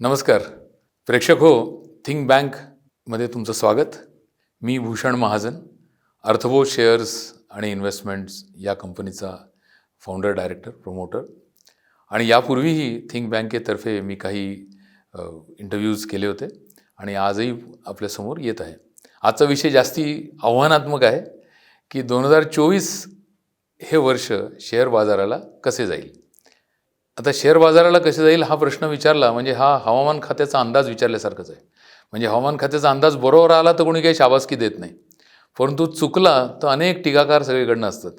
नमस्कार. प्रेक्षक हो थिंक बँकमध्ये तुमचं स्वागत. मी भूषण महाजन अर्थबो शेअर्स आणि इन्व्हेस्टमेंट्स या कंपनीचा फाउंडर डायरेक्टर प्रमोटर आणि यापूर्वीही थिंक बँकेतर्फे मी काही इंटरव्ह्यूज केले होते आणि आजही आपल्यासमोर येत आहे. आजचा विषय जास्ती आव्हानात्मक आहे की दोन हजार चोवीस हे वर्ष शेअर बाजाराला कसे जाईल? आता शेअर बाजाराला कसे जाईल हा प्रश्न विचारला म्हणजे हा हवामान खात्याचा अंदाज विचारल्यासारखंच आहे. म्हणजे हवामान खात्याचा अंदाज बरोबर आला तर कोणी काही शाबासकी देत नाही. परंतु चुकला तर अनेक टीकाकार सगळीकडनं असतात.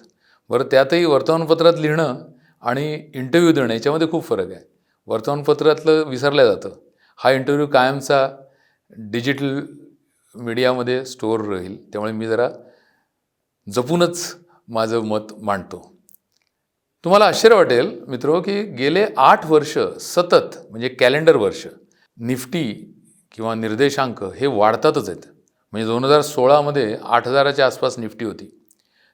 बरं त्यातही वर्तमानपत्रात लिहिणं आणि इंटरव्ह्यू देणं याच्यामध्ये खूप फरक आहे. वर्तमानपत्रातलं विसरलं जातं. हा इंटरव्ह्यू कायमचा डिजिटल मीडियामध्ये स्टोअर राहील. त्यामुळे मी जरा जपूनच माझं मत मांडतो. तुम्हाला आश्चर्य वाटेल मित्रो की गेले आठ वर्ष सतत म्हणजे कॅलेंडर वर्ष निफ्टी किंवा निर्देशांक हे वाढतातच आहेत. म्हणजे दोन हजार सोळामध्ये आठ हजाराच्या आसपास निफ्टी होती.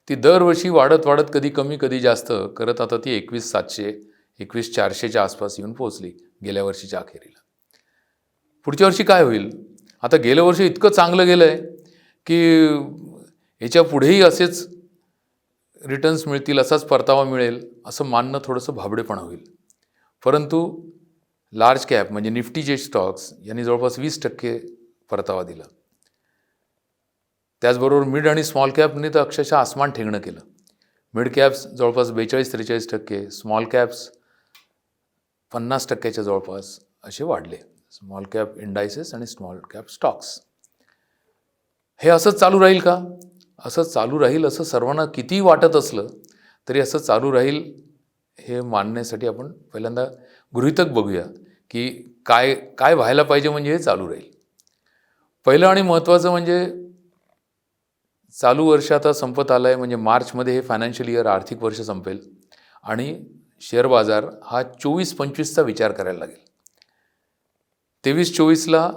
ती दरवर्षी वाढत वाढत कधी कमी कधी जास्त करत आता ती एकवीस सातशे एकवीस चारशेच्या आसपास येऊन पोहोचली गेल्या वर्षीच्या अखेरीला. पुढच्या वर्षी काय होईल? आता गेलं वर्ष इतकं चांगलं गेलं आहे की याच्या पुढेही असेच रिटर्न्स मिळतील असाच परतावा मिळेल असं मानणं थोडंसं भाबडेपणा होईल. परंतु लार्ज कॅप म्हणजे निफ्टीचे स्टॉक्स यांनी जवळपास वीस टक्के परतावा दिला. त्याचबरोबर मिड आणि स्मॉल कॅपने तर अक्षरशः आसमान ठेंगणं केलं. मिड कॅप्स जवळपास बेचाळीस त्रेचाळीस टक्के स्मॉल कॅप्स पन्नास टक्क्याच्या जवळपास असे वाढले. स्मॉल कॅप इंडायसेस आणि स्मॉल कॅप स्टॉक्स हे असंच चालू राहील का? असं चालू राहील असं सर्वांना कितीही वाटत असलं तरी असं चालू राहील हे मानण्यासाठी आपण पहिल्यांदा गृहितक बघूया की काय काय व्हायला पाहिजे म्हणजे हे चालू राहील. पहिलं आणि महत्त्वाचं म्हणजे चालू वर्ष आता संपत आलं आहे म्हणजे मार्चमध्ये हे फायनान्शियल इयर आर्थिक वर्ष संपेल आणि शेअर बाजार हा चोवीस पंचवीसचा विचार करायला लागेल. तेवीस चोवीसला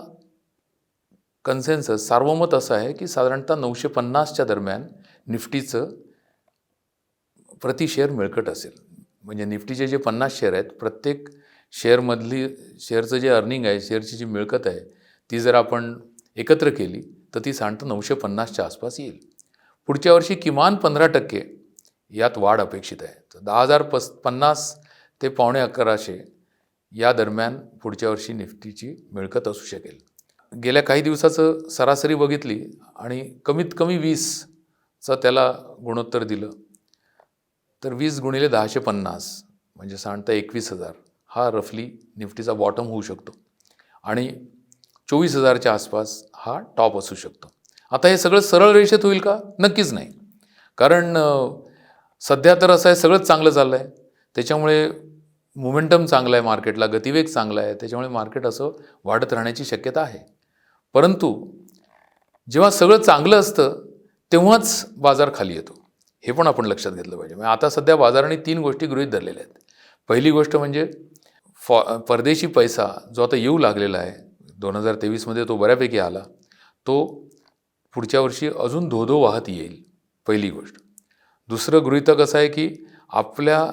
कन्सेन्सस सार्वमत असं आहे की साधारणतः नऊशे पन्नासच्या दरम्यान निफ्टीचं प्रति शेअर मिळकत असेल. म्हणजे निफ्टीचे जे पन्नास शेअर आहेत प्रत्येक शेअरमधली शेअरचं जे अर्निंग आहे शेअरची जी मिळकत आहे ती जर आपण एकत्र केली तर ती साधारणतः नऊशे पन्नासच्या आसपास येईल. पुढच्या वर्षी किमान पंधरा टक्के यात वाढ अपेक्षित आहे. तर दहा हजार पस पन्नास ते पावणे अकराशे या दरम्यान पुढच्या वर्षी निफ्टीची मिळकत असू शकेल. गेल्या काही दिवसाचं सरासरी बघितली आणि कमीत कमी वीसचं त्याला गुणोत्तर दिलं. तर वीस गुणिले दहाशे पन्नास म्हणजे साधारणतः एकवीस हजार हा रफली निफ्टीचा बॉटम होऊ शकतो. आणि चोवीस हजारच्या आसपास हा टॉप असू शकतो. आता हे सगळं सरळ रेषेत होईल का? नक्कीच नाही. कारण सध्या तर असं आहे सगळंच चांगलं चाललं आहे त्याच्यामुळे मोमेंटम चांगला आहे मार्केटला गतिवेग चांगला आहे. त्याच्यामुळे मार्केट असं वाढत राहण्याची शक्यता आहे. परंतु जेव्हा सगळं चांगलं असतं तेव्हाच बाजार खाली येतो. हे पण आपण लक्षात घेतलं पाहिजे. म्हणजे आता सध्या बाजाराने तीन गोष्टी गृहीत धरलेल्या आहेत. पहिली गोष्ट म्हणजे फॉ परदेशी पैसा जो आता येऊ लागलेला आहे दोन हजार तेवीसमध्ये तो बऱ्यापैकी आला तो पुढच्या वर्षी अजून धो धो वाहत येईल. पहिली गोष्ट. दुसरं गृहितक असं आहे की आपल्या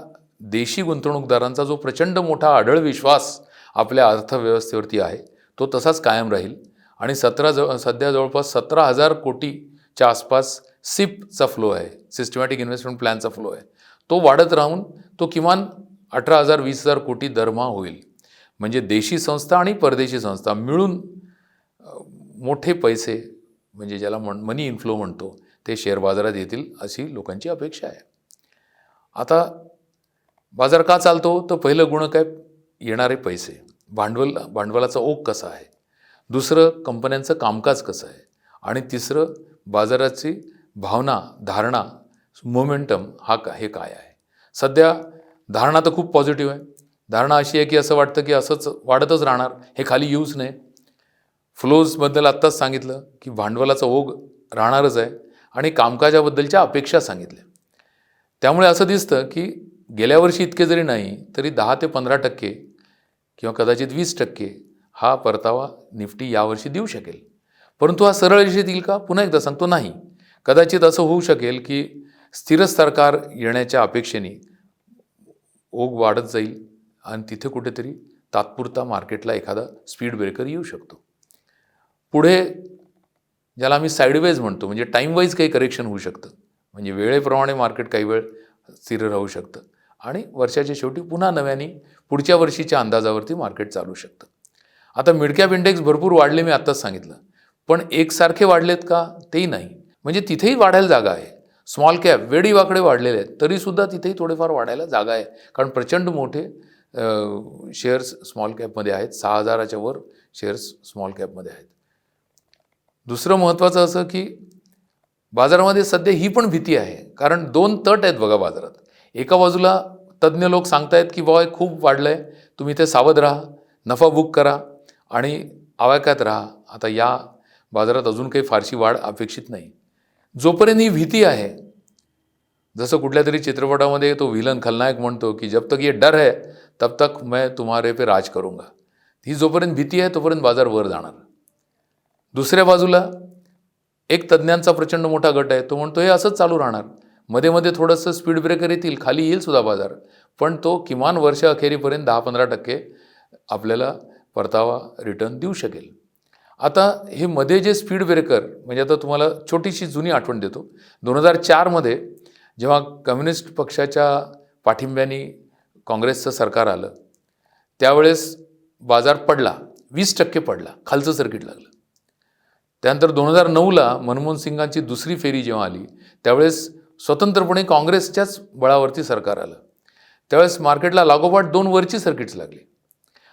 देशी गुंतवणूकदारांचा जो प्रचंड मोठा आढळ विश्वास आपल्या अर्थव्यवस्थेवरती आहे तो तसाच कायम राहील. आणि सतरा जव सध्या जवळपास सतरा हजार कोटीच्या आसपास सिपचा फ्लो आहे. सिस्टमॅटिक इन्व्हेस्टमेंट प्लॅनचा फ्लो आहे. तो वाढत राहून तो किमान अठरा हजार वीस हजार कोटी दरमहा होईल. म्हणजे देशी संस्था आणि परदेशी संस्था मिळून मोठे पैसे म्हणजे ज्याला म्हण मनी इन्फ्लो म्हणतो ते शेअर बाजारात येतील अशी लोकांची अपेक्षा आहे. आता बाजार का चालतो? तर पहिलं गुण काय येणारे पैसे. भांडवल भांडवलाचा ओघ कसा आहे? दुसरं कंपन्यांचं कामकाज कसं आहे? आणि तिसरं बाजाराची भावना धारणा मोमेंटम हा का हे काय आहे? सध्या धारणा तर खूप पॉझिटिव्ह आहे. धारणा अशी आहे की असं वाटतं की असंच वाढतच राहणार हे खाली येऊच नाही फ्लोजबद्दल आत्ताच सांगितलं की भांडवलाचा ओघ राहणारच आहे आणि कामकाजाबद्दलच्या अपेक्षा सांगितल्या. त्यामुळे असं दिसतं की गेल्या वर्षी इतके जरी नाही तरी दहा ते पंधरा टक्के किंवा कदाचित वीस टक्के हा परतावा निफ्टी यावर्षी देऊ शकेल. परंतु हा सरळ रेषेत येईल का? पुन्हा एकदा सांगतो नाही. कदाचित असं होऊ शकेल की स्थिर सरकार येण्याच्या अपेक्षेने ओघ वाढत जाईल आणि तिथे कुठेतरी तात्पुरता मार्केटला एखादा स्पीड ब्रेकर येऊ शकतो. पुढे ज्याला आम्ही साईडवेज म्हणतो म्हणजे टाईमवाईज काही करेक्शन होऊ शकतं. म्हणजे वेळेप्रमाणे मार्केट काही वेळ स्थिर राहू शकतं. आणि वर्षाच्या शेवटी पुन्हा नव्याने पुढच्या वर्षीच्या अंदाजावरती मार्केट चालू शकतं. आता मिडकॅप इंडेक्स भरपूर वाढले मी आत्ताच सांगितलं. पण एकसारखे वाढलेत का? तेही नाही. म्हणजे तिथेही वाढायला जागा आहे. स्मॉल कॅप वेडी वाकडे वाढलेले आहेत. तरीसुद्धा तिथेही थोडेफार वाढायला जागा आहे. कारण प्रचंड मोठे शेअर्स स्मॉल कॅपमध्ये आहेत. सहा हजाराच्या वर शेअर्स स्मॉल कॅपमध्ये आहेत. दुसरं महत्त्वाचं असं की बाजारामध्ये सध्या ही पण भीती आहे. कारण दोन तट आहेत बघा बाजारात. एका बाजूला तज्ज्ञ लोक सांगतायत की बाबा हे खूप वाढलं आहे तुम्ही इथे सावध राहा. नफा बुक करा. आणि आवाक्यात राहा. आता या बाजारात अजून काही फारशी वाढ अपेक्षित नाही. जोपर्यंत ही भीती आहे जसं कुठल्या तरी चित्रपटामध्ये तो व्हिलन खलनायक म्हणतो की जब तक ये डर है तब तक मैं तुम्हारे पे राज करूंगा. ही जोपर्यंत भीती आहे तोपर्यंत बाजार वर जाणार. दुसऱ्या बाजूला एक तज्ज्ञांचा प्रचंड मोठा गट आहे. तो म्हणतो हे असंच चालू राहणार. मध्ये मध्ये थोडंसं स्पीड ब्रेकर येतील खाली येईल सुद्धा बाजार. पण तो किमान वर्ष अखेरीपर्यंत दहा पंधरा टक्के आपल्याला परतावा रिटर्न देऊ शकेल. आता हे मध्ये जे स्पीड ब्रेकर म्हणजे आता तुम्हाला छोटीशी जुनी आठवण देतो. दोन हजार चारमध्ये जेव्हा कम्युनिस्ट पक्षाच्या पाठिंब्याने काँग्रेसचं सरकार आलं त्यावेळेस बाजार पडला वीस टक्के पडला खालचं सर्किट लागलं. त्यानंतर दोन हजार नऊला मनमोहन सिंगांची दुसरी फेरी जेव्हा आली त्यावेळेस स्वतंत्रपणे काँग्रेसच्याच बळावरती सरकार आलं. त्यावेळेस मार्केटला लागोपाठ दोन वरची सर्किट्स लागली.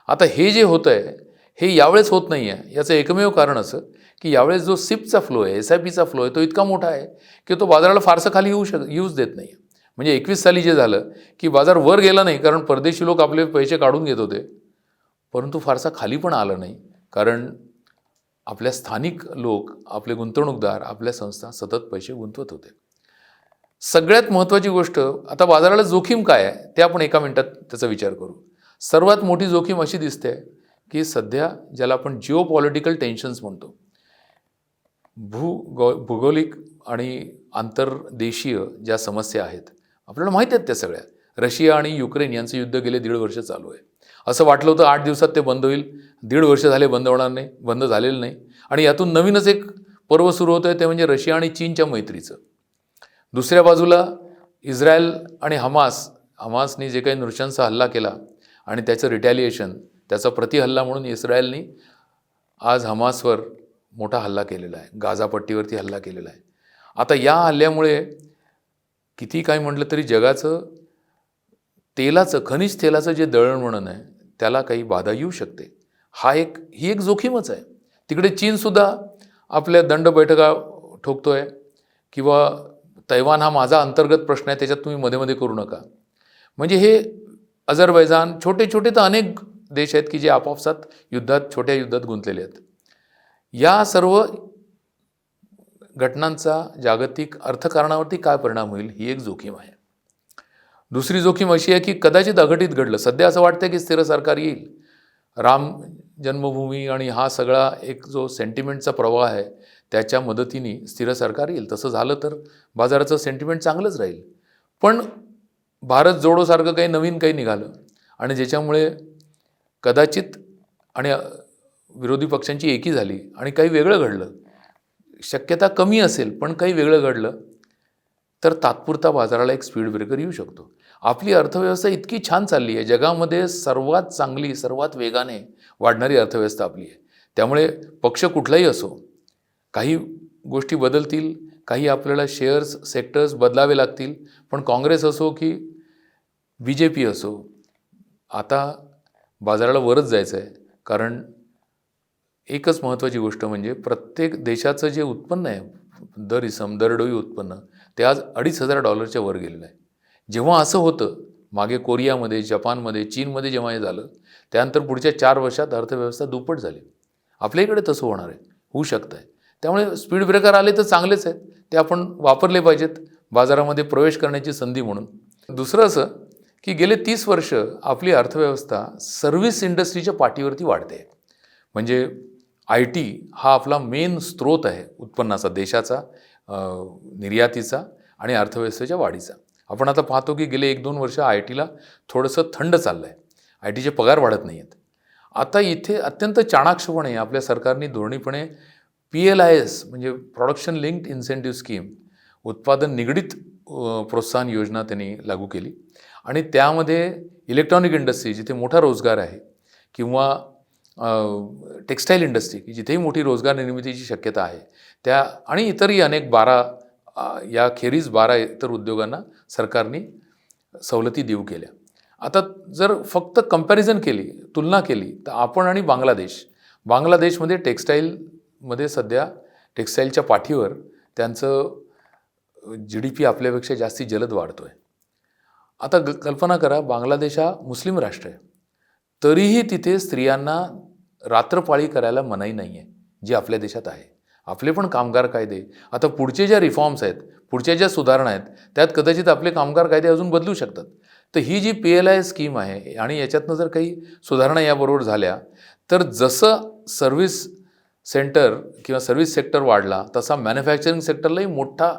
आता हे जे होतं आहे हे यावेळेस होत नाही आहे याचं एकमेव कारण असं की यावेळेस जो सिपचा फ्लो आहे एस आय पीचा फ्लो आहे तो इतका मोठा आहे की तो बाजाराला फारसं खाली येऊ शक यूज देत नाही म्हणजे एकवीस साली जे झालं की बाजार वर गेला नाही कारण परदेशी लोक आपले पैसे काढून घेत होते. परंतु फारसा खाली पण आला नाही कारण आपल्या स्थानिक लोक आपले गुंतवणूकदार आपल्या संस्था सतत पैसे गुंतवत होते. सगळ्यात महत्त्वाची गोष्ट आता बाजाराला जोखीम काय आहे ते आपण एका मिनटात त्याचा विचार करू. सर्वात मोठी जोखीम अशी दिसते की सध्या ज्याला आपण जिओ पॉलिटिकल टेन्शन्स म्हणतो भू गौ भूगोलिक आणि आंतरदेशीय ज्या समस्या आहेत आपल्याला माहीत आहेत त्या सगळ्या. रशिया आणि युक्रेन यांचं युद्ध गेले दीड वर्ष चालू आहे. असं वाटलं होतं आठ दिवसात ते बंद होईल. दीड वर्ष झाले बंद होणार नाही बंद झालेलं नाही. आणि यातून नवीनच एक पर्व सुरू होतं आहे ते म्हणजे रशिया आणि चीनच्या मैत्रीचं. दुसऱ्या बाजूला इस्रायल आणि हमास हमासनी जे काही नृशांचा हल्ला केला आणि त्याचं रिटॅलिएशन त्याचा प्रतिहल्ला म्हणून इस्रायलनी आज हमासवर मोठा हल्ला केलेला आहे. गाझापट्टीवरती हल्ला केलेला आहे. आता या हल्ल्यामुळे किती काय म्हटलं तरी जगाचं तेलाचं खनिज तेलाचं जे दळणवळण आहे त्याला काही बाधा येऊ शकते. हा एक ही एक जोखीमच आहे. तिकडे चीनसुद्धा आपल्या दंड बैठका ठोकतो आहे किंवा तैवान हा माझा अंतर्गत प्रश्न आहे त्याच्यात तुम्ही मध्ये मध्ये करू नका. म्हणजे हे अझरबैजान छोटे छोटे तर अनेक देश आहेत की जे आपापसात युद्धात छोट्या युद्धात गुंतलेले आहेत. या सर्व घटनांचा जागतिक अर्थकारणावरती काय परिणाम होईल ही एक जोखीम आहे. दुसरी जोखीम अशी आहे की कदाचित अघटित घडलं. सध्या असं वाटतं की स्थिर सरकार येईल. राम जन्मभूमी आणि हा सगळा एक जो सेंटिमेंटचा प्रवाह आहे त्याच्या मदतीने स्थिर सरकार येईल. तसं झालं तर बाजाराचं सेंटिमेंट चांगलंच राहील. पण भारत जोडोसारखं काही नवीन काही निघालं. आणि ज्याच्यामुळे कदाचित आणि विरोधी पक्षांची एकी झाली आणि काही वेगळं घडलं. शक्यता कमी असेल पण काही वेगळं घडलं तर तात्पुरता बाजाराला एक स्पीड ब्रेकर येऊ शकतो. आपली अर्थव्यवस्था इतकी छान चालली आहे. जगामध्ये सर्वात चांगली सर्वात वेगाने वाढणारी अर्थव्यवस्था आपली आहे. त्यामुळे पक्ष कुठलाही असो काही गोष्टी बदलतील काही आपल्याला शेअर्स सेक्टर्स बदलावे लागतील पण काँग्रेस असो की बी जे पी असो आता बाजाराला वरच जायचं आहे कारण एकच महत्त्वाची गोष्ट म्हणजे प्रत्येक देशाचं जे उत्पन्न आहे दर इसम दरडोई उत्पन्न ते आज अडीच हजार डॉलरच्या वर गेलेलं आहे. जेव्हा असं होतं मागे कोरियामध्ये जपानमध्ये चीनमध्ये जेव्हा हे झालं त्यानंतर पुढच्या चार वर्षात अर्थव्यवस्था दुप्पट झाली. आपल्या इकडे तसं होणार आहे होऊ शकतं आहे त्यामुळे स्पीड ब्रेकर आले तर चांगलेच आहेत ते आपण वापरले पाहिजेत बाजारामध्ये प्रवेश करण्याची संधी म्हणून. दुसरं असं की गेले तीस वर्ष आपली अर्थव्यवस्था सर्व्हिस इंडस्ट्रीच्या पाठीवरती वाढते. म्हणजे आय टी हा आपला मेन स्रोत आहे उत्पन्नाचा देशाचा निर्यातीचा आणि अर्थव्यवस्थेच्या वाढीचा. आपण आता पाहतो की गेले एक दोन वर्ष आय टीला थोडंसं थंड चाललं आहे आय टीचे पगार वाढत नाही आहेत आता इथे अत्यंत चाणाक्षपणे आपल्या सरकारने धोरणीपणे पी एल आय एस म्हणजे प्रॉडक्शन लिंक्ड इन्सेंटिव्ह स्कीम उत्पादन निगडीत प्रोत्साहन योजना त्यांनी लागू केली. आणि त्यामध्ये इलेक्ट्रॉनिक इंडस्ट्री जिथे मोठा रोजगार आहे किंवा टेक्स्टाईल इंडस्ट्री की जिथेही मोठी रोजगार निर्मितीची शक्यता आहे त्या आणि इतरही अनेक बारा या खेरीज बारा इतर उद्योगांना सरकारने सवलती देऊ केल्या. आता जर फक्त कंपॅरिझन केली तुलना केली तर आपण आणि बांगलादेश बांगलादेशमध्ये टेक्स्टाईलमध्ये सध्या टेक्स्टाईलच्या पाठीवर त्यांचं जी डी पी आपल्यापेक्षा जास्ती जलद वाढतो आहे आता ग कल्पना करा बांगलादेश हा मुस्लिम राष्ट्र आहे. तरीही तिथे स्त्रियांना रात्रपाळी करायला मनाई नाही आहे जी आपल्या देशात आहे. आपले पण कामगार कायदे. आता पुढचे ज्या रिफॉर्म्स आहेत पुढच्या ज्या सुधारणा आहेत त्यात कदाचित आपले कामगार कायदे अजून बदलू शकतात. तर ही जी पी एल आय स्कीम आहे आणि याच्यातनं जर काही सुधारणा याबरोबर झाल्या तर जसं सर्व्हिस सेंटर किंवा सर्व्हिस सेक्टर वाढला तसा मॅन्युफॅक्चरिंग सेक्टरलाही मोठा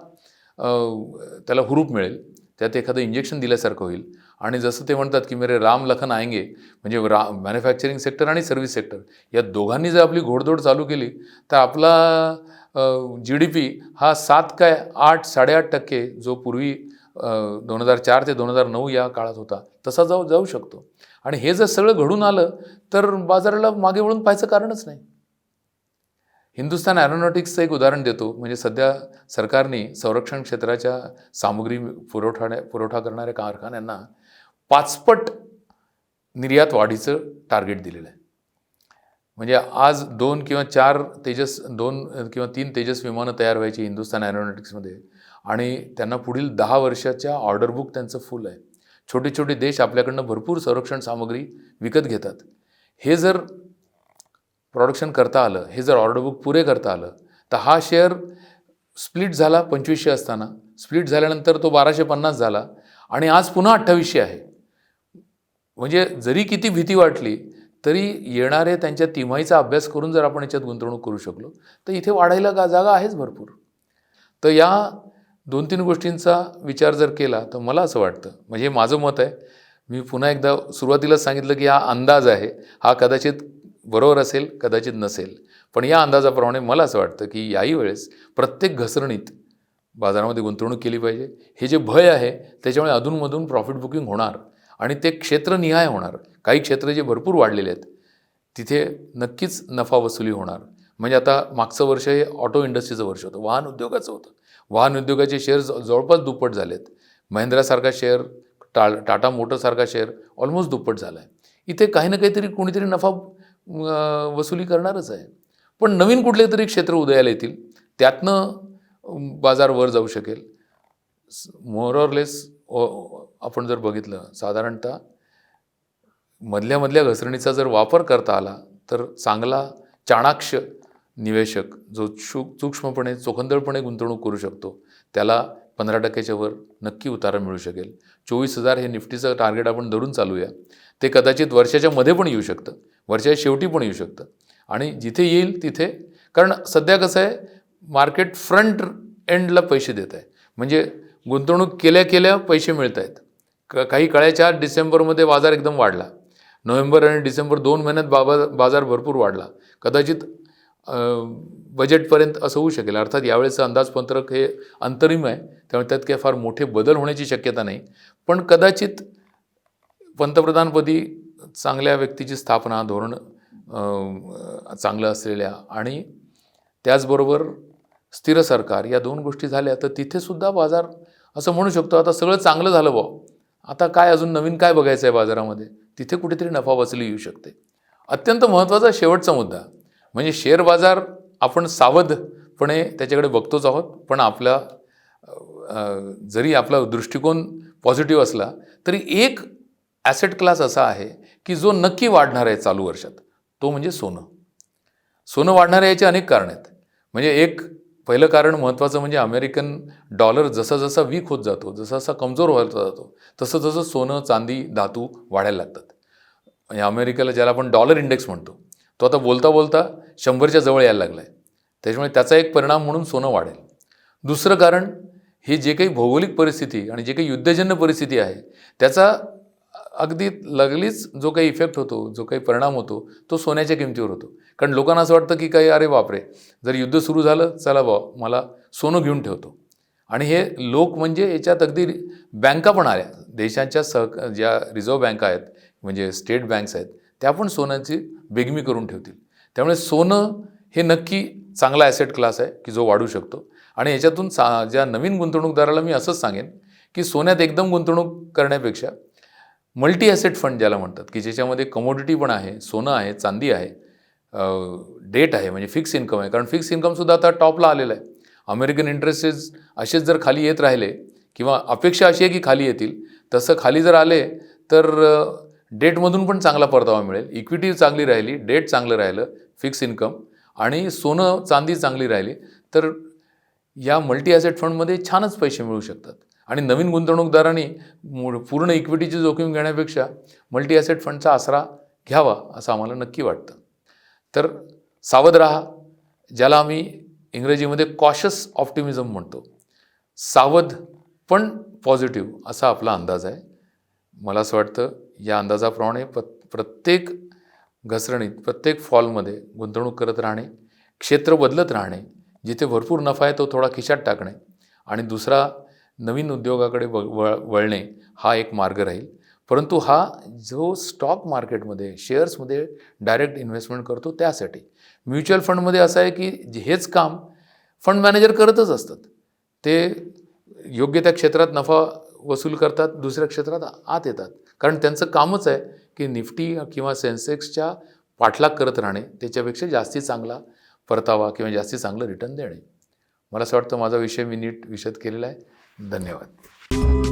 त्याला हुरूप मिळेल. त्यात एखादं इंजेक्शन दिल्यासारखं होईल. आणि जसं ते म्हणतात की मेरे राम लखन आएंगे. म्हणजे रा मॅन्युफॅक्चरिंग सेक्टर आणि सर्व्हिस सेक्टर या दोघांनी जर आपली घोडदौड चालू केली तर आपला जी डी पी हा सात काय आठ साडेआठ टक्के जो पूर्वी दोन हजार चार ते दोन हजार नऊ या काळात होता तसा जाऊ जाऊ शकतो. आणि हे जर सगळं घडून आलं तर बाजाराला मागे वळून पाहायचं कारणच नाही. हिंदुस्थान ॲरोनॉटिक्सचं एक उदाहरण देतो म्हणजे सध्या सरकारने संरक्षण क्षेत्राच्या सामुग्री पुरवठा पुरवठा करणाऱ्या कारखान्यांना पाचपट निर्यात वाढीचं टार्गेट दिलेलं आहे. म्हणजे आज दोन किंवा चार तेजस दोन किंवा तीन तेजस विमानं तयार व्हायची हिंदुस्थान ॲरोनॉटिक्समध्ये आणि त्यांना पुढील दहा वर्षाच्या ऑर्डर बुक त्यांचं फुल आहे. छोटे छोटे देश आपल्याकडनं भरपूर संरक्षण सामग्री विकत घेतात. हे जर प्रोडक्शन करता आलं हे जर ऑर्डर बुक पुरे करता आलं तर हा शेअर स्प्लिट झाला पंचवीसशे असताना. स्प्लिट झाल्यानंतर तो बाराशे पन्नास झाला आणि आज पुन्हा अठ्ठावीसशे आहे. म्हणजे जरी किती भीती वाटली तरी येणारे त्यांच्या तिमाहीचा अभ्यास करून जर आपण याच्यात गुंतवणूक करू शकलो तर इथे वाढायला का जागा आहेच भरपूर. तर या दोन तीन गोष्टींचा विचार जर केला तर मला असं वाटतं म्हणजे माझं मत आहे. मी पुन्हा एकदा सुरुवातीलाच सांगितलं की हा अंदाज आहे. हा कदाचित बरोबर असेल कदाचित नसेल. पण या अंदाजाप्रमाणे मला असं वाटतं की याही वेळेस प्रत्येक घसरणीत बाजारामध्ये गुंतवणूक केली पाहिजे. हे जे भय आहे त्याच्यामुळे अधूनमधून प्रॉफिट बुकिंग होणार आणि ते क्षेत्रनिहाय होणार. काही क्षेत्र जे भरपूर वाढलेले आहेत तिथे नक्कीच नफा वसुली होणार. म्हणजे आता मागचं वर्ष हे ऑटो इंडस्ट्रीचं वर्ष होतं. वाहन उद्योगाचं होतं. वाहन उद्योगाचे शेअर जवळपास दुप्पट झालेत. महिंद्रासारखा शेअर टा टाटा मोटरसारखा शेअर ऑलमोस्ट दुप्पट झाला आहे इथे काही ना काहीतरी कोणीतरी नफा वसुली करणारच आहे. पण नवीन कुठले तरी क्षेत्र उदयाला येतील. त्यातनं बाजार वर जाऊ शकेल. मोरॉरलेस आपण जर बघितलं साधारणतः मधल्या मधल्या घसरणीचा जर वापर करता आला तर चांगला चाणाक्ष निवेशक जो शू सूक्ष्मपणे चोखंदळपणे गुंतवणूक करू शकतो त्याला पंधरा टक्क्याच्या वर नक्की उतारा मिळू शकेल. चोवीस हजार हे निफ्टीचं टार्गेट आपण धरून चालूया. ते कदाचित वर्षाच्या मध्ये पण येऊ शकतं. वर्षाच्या शेवटी पण येऊ शकतं. आणि जिथे येईल तिथे कारण सध्या कसं आहे मार्केट फ्रंट एंडला पैसे देत आहे. म्हणजे गुंतवणूक केल्या केल्या पैसे मिळत आहेत. क काही काळाच्या आत डिसेंबरमध्ये बाजार एकदम वाढला. नोव्हेंबर आणि डिसेंबर दोन महिन्यात बाबा बाजार भरपूर वाढला. कदाचित बजेटपर्यंत असं होऊ शकेल. अर्थात यावेळेचं अंदाजपत्रक हे अंतरिम आहे. त्यामुळे त्यात काही फार मोठे बदल होण्याची शक्यता नाही. पण कदाचित पंतप्रधानपदी चांगल्या व्यक्तीची स्थापना धोरण चांगलं असलेल्या आणि त्याचबरोबर स्थिर सरकार या दोन गोष्टी झाल्या तर तिथेसुद्धा बाजार असं म्हणू शकतो आता सगळं चांगलं झालं भाऊ आता काय अजून नवीन काय बघायचं आहे बाजारामध्ये? तिथे कुठेतरी नफा वाचली येऊ शकते. अत्यंत महत्त्वाचा शेवटचा मुद्दा म्हणजे शेअर बाजार आपण सावधपणे त्याच्याकडे बघतोच आहोत पण आपला जरी आपला दृष्टिकोन पॉझिटिव्ह असला तरी एक ॲसेट क्लास असा आहे की जो नक्की वाढणार आहे चालू वर्षात तो म्हणजे सोनं. सोनं वाढणार याचे अनेक कारण आहेत. म्हणजे एक पहिलं कारण महत्त्वाचं म्हणजे अमेरिकन डॉलर जसा जसा वीक होत जातो जसा जसा कमजोर होत जातो तसं तसं सोनं चांदी धातू वाढायला लागतात. म्हणजे अमेरिकेला ज्याला आपण डॉलर इंडेक्स म्हणतो तो आता बोलता बोलता शंभरच्या जवळ यायला लागला आहे त्याच्यामुळे त्याचा एक परिणाम म्हणून सोनं वाढेल. दुसरं कारण हे जे काही भौगोलिक परिस्थिती आणि जे काही युद्धजन्य परिस्थिती आहे त्याचा अगदी लगलीच जो काही इफेक्ट होतो जो काही परिणाम होतो तो सोन्याच्या किमतीवर होतो. कारण लोकांना असं वाटतं की काही अरे बापरे जर युद्ध सुरू झालं चला बा मला सोनं घेऊन ठेवतो. आणि हे लोक म्हणजे याच्यात अगदी बँका पण आल्या. देशाच्या सह ज्या रिझर्व्ह बँका आहेत म्हणजे स्टेट बँक्स आहेत त्या पण सोन्याची बेगमी करून ठेवतील. त्यामुळे सोनं हे नक्की चांगला ॲसेट क्लास आहे की जो वाढू शकतो. आणि याच्यातून सा ज्या नवीन गुंतवणूकदाराला मी असंच सांगेन की सोन्यात एकदम गुंतवणूक करण्यापेक्षा मल्टी ॲसेट फंड ज्याला म्हणतात की ज्याच्यामध्ये कमोडिटी पण आहे सोनं आहे चांदी आहे डेट आहे म्हणजे फिक्स इन्कम आहे. कारण फिक्स इन्कमसुद्धा आता टॉपला आलेलं आहे. अमेरिकन इंटरेस्टेस असेच जर खाली येत राहिले किंवा अपेक्षा अशी आहे की खाली येतील तसं खाली जर आले तर डेटमधून पण चांगला परतावा मिळेल. इक्विटी चांगली राहिली डेट चांगलं राहिलं फिक्स इन्कम आणि सोनं चांदी चांगली राहिली तर या मल्टी ॲसेट फंडमध्ये छानच पैसे मिळू शकतात. आणि नवीन गुंतवणूकदारांनी पूर्ण इक्विटीची जोखीम घेण्यापेक्षा मल्टी ॲसेट फंडचा आसरा घ्यावा असं आम्हाला नक्की वाटतं. तर सावध राहा ज्याला आम्ही इंग्रजीमध्ये कॉशस ऑप्टिमिझम म्हणतो. सावध पण पॉझिटिव्ह असा आपला अंदाज आहे. मला असं वाटतं या अंदाजाप्रमाणे प प्रत्येक घसरणीत प्रत्येक फॉलमध्ये गुंतवणूक करत राहणे क्षेत्र बदलत राहणे जिथे भरपूर नफा आहे तो थोडा खिशात टाकणे आणि दुसरा नवीन उद्योगाकडे व वळ वळणे हा एक मार्ग राहील. परंतु हा जो स्टॉक मार्केटमध्ये शेअर्समध्ये डायरेक्ट इन्व्हेस्टमेंट करतो त्यासाठी म्युच्युअल फंडमध्ये असं आहे की हेच काम फंड मॅनेजर करतच असतात. ते योग्य त्या क्षेत्रात नफा वसूल करतात दुसऱ्या क्षेत्रात आत येतात. कारण त्यांचं कामच आहे की निफ्टी किंवा सेन्सेक्सच्या पाठलाग करत राहणे त्याच्यापेक्षा जास्ती चांगला परतावा किंवा जास्ती चांगलं रिटर्न देणे. मला असं वाटतं माझा विषय मी नीट विशद केलेला आहे. धन्यवाद.